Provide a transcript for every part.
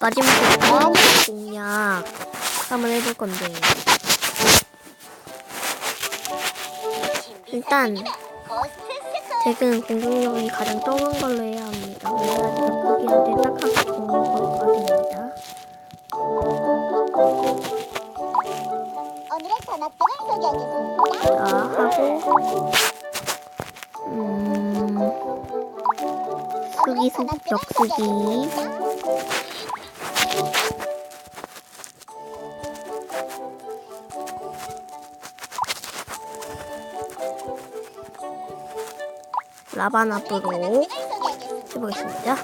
마지막으로 공략 한번 해볼 건데 일단 덱은 공격력이 가장 적은 걸로 해야 합니다. 그래야지 벽두기한테 딱하게 공격을 됩니다. 오늘의 전학생을 소개하겠습니다. 자 하고 음 수기 수 벽수기 라바나프로 해보겠습니다.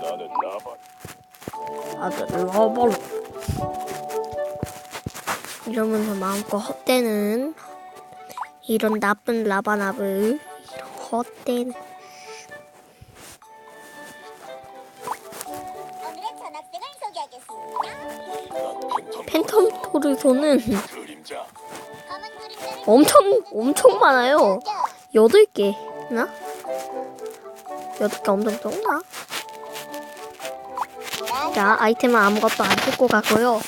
아들 러버로 이러면서 마음껏 헛되는 이런 나쁜 라바나브 이런 헛되는. 팬텀 토르소는 엄청 엄청 많아요. 여덟 개나? 여덟 개 엄청 적나? 자 아이템은 아무것도 안쓸것 같고요.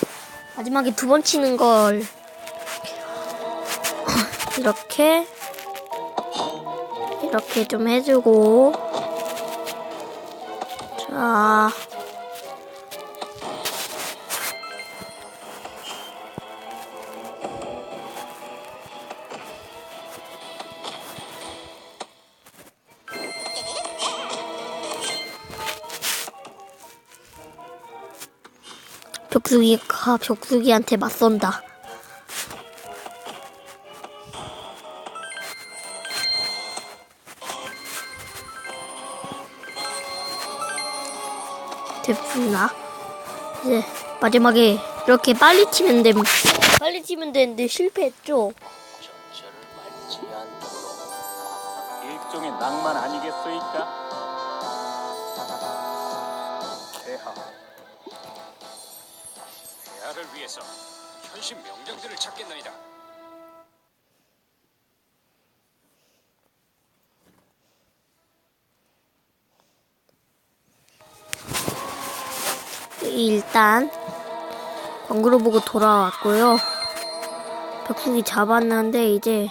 마지막에 두 번 치는 걸 이렇게 이렇게 좀 해주고 자 벽수기가 벽수기한테 맞선다. 됐구나. 이제 마지막에 이렇게 빨리 치면 됨. 빨리 치면 되는데 실패했죠. 일종의 낭만 아니겠소이까? 대하. 대하를 위해서 현실 명장들을 찾겠나이다. 일단 광고를 보고 돌아왔고요. 벽수기 잡았는데 이제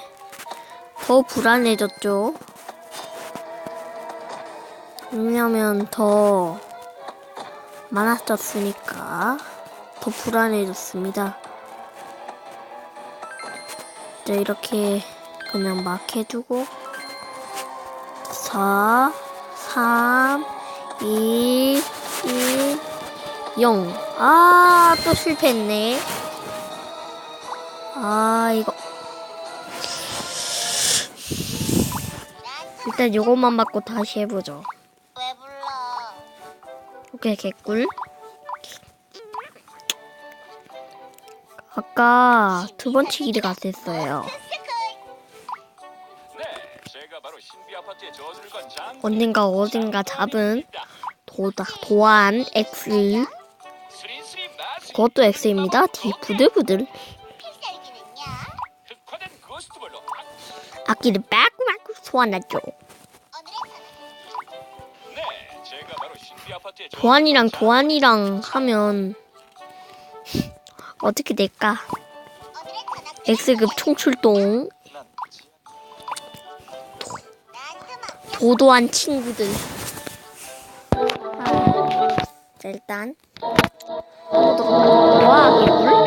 더 불안해졌죠. 왜냐면 더 많아졌으니까 더 불안해졌습니다. 이제 이렇게 그냥 막 해주고 4, 3, 2, 1, 0. 아, 또 실패했네. 아, 이거. 일단 요것만 맞고 다시 해보죠. 왜 불러? 오케이, 개꿀. 아까 두번 치기를 갔었어요. 네, 제가 바로 신비 아파트의 저주를 건 장. 언젠가 어딘가 잡은 도다, 도안 X. 그것도 X입니다. 뒤 부들부들. 악기를 빠꾸빠꾸 소환하죠. 도안이랑 도안이랑 하면 어떻게 될까? X급 총출동 맡겨. 도도한 친구들. 아, 자 일단 와 개꿀.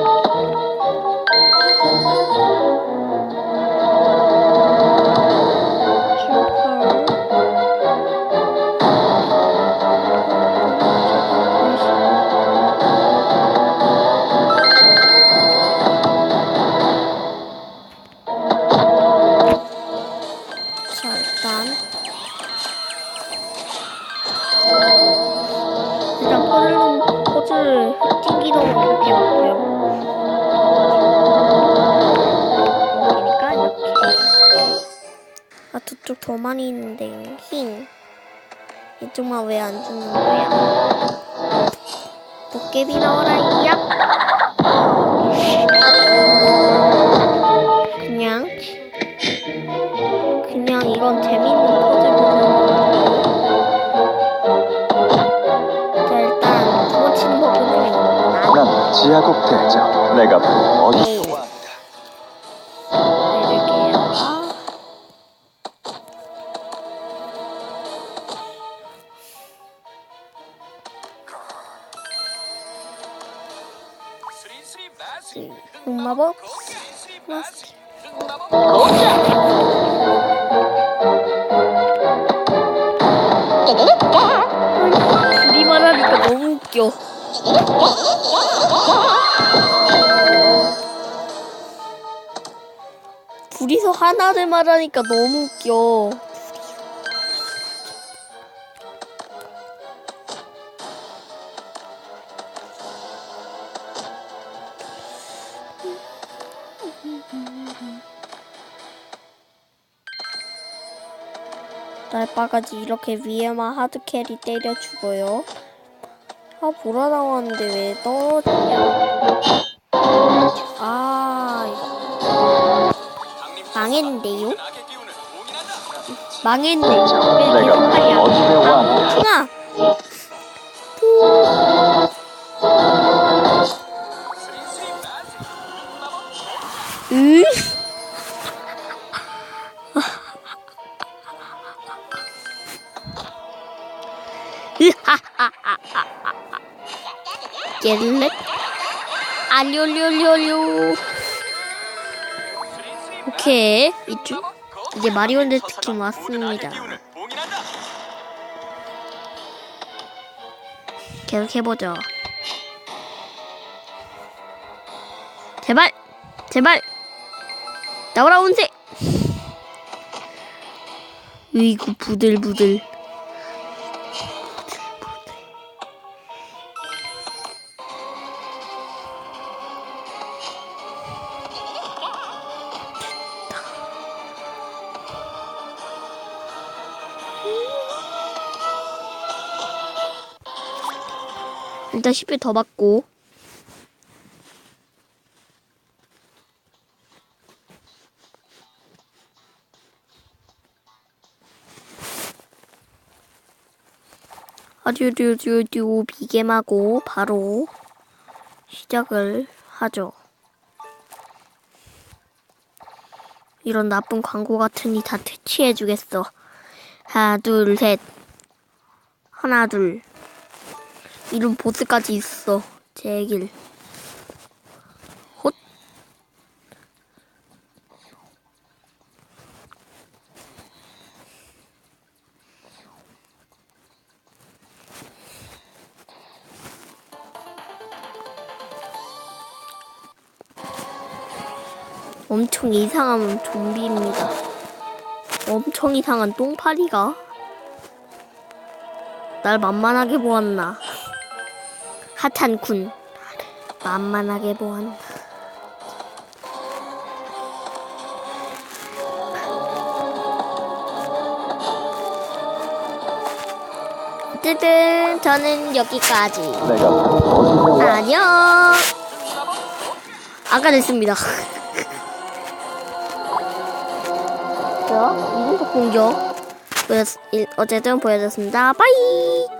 아 저쪽 더 많이 있는데 흰 이쪽만 왜안 주는 거야? 도깨비 나와라 이야 그냥 그냥 이건 재밌는 퍼즐. 자 일단 두번 치는 법은 지하국 대장 내가 바로 어디 마스크. 마시. 흑마법 둘이 말하니까 너무 웃겨. 둘이서 하나를 말하니까 너무 웃겨. 날바가지 이렇게 위에만 하드캐리 때려 죽어요. 아 보라 나왔는데 왜 떨어지냐? 아 망했는데요? 망했네. 왜 하냐? 바로 어둠의 왕이야 퉁아. 겟렛 알료료료료 오케이. 이쪽. 이제 마리오네 특히 왔습니다. 계속 해보죠. 제발! 제발! 나오라 온세! 으이구 부들부들 일단 10배 더 받고 아듀듀듀듀 비겜하고 바로 시작을 하죠. 이런 나쁜 광고 같으니 다 퇴치해주겠어. 하나 둘 셋. 하나 둘. 이런 보스까지 있어. 제길. 헛. 엄청 이상한 좀비입니다. 엄청 이상한 똥파리가 날 만만하게 보았나. 하찮군. 만만하게 보았나. 어쨌든 저는 여기까지. 안녕. 아까 됐습니다. 공격. 어쨌든 보여줬습니다. 빠이!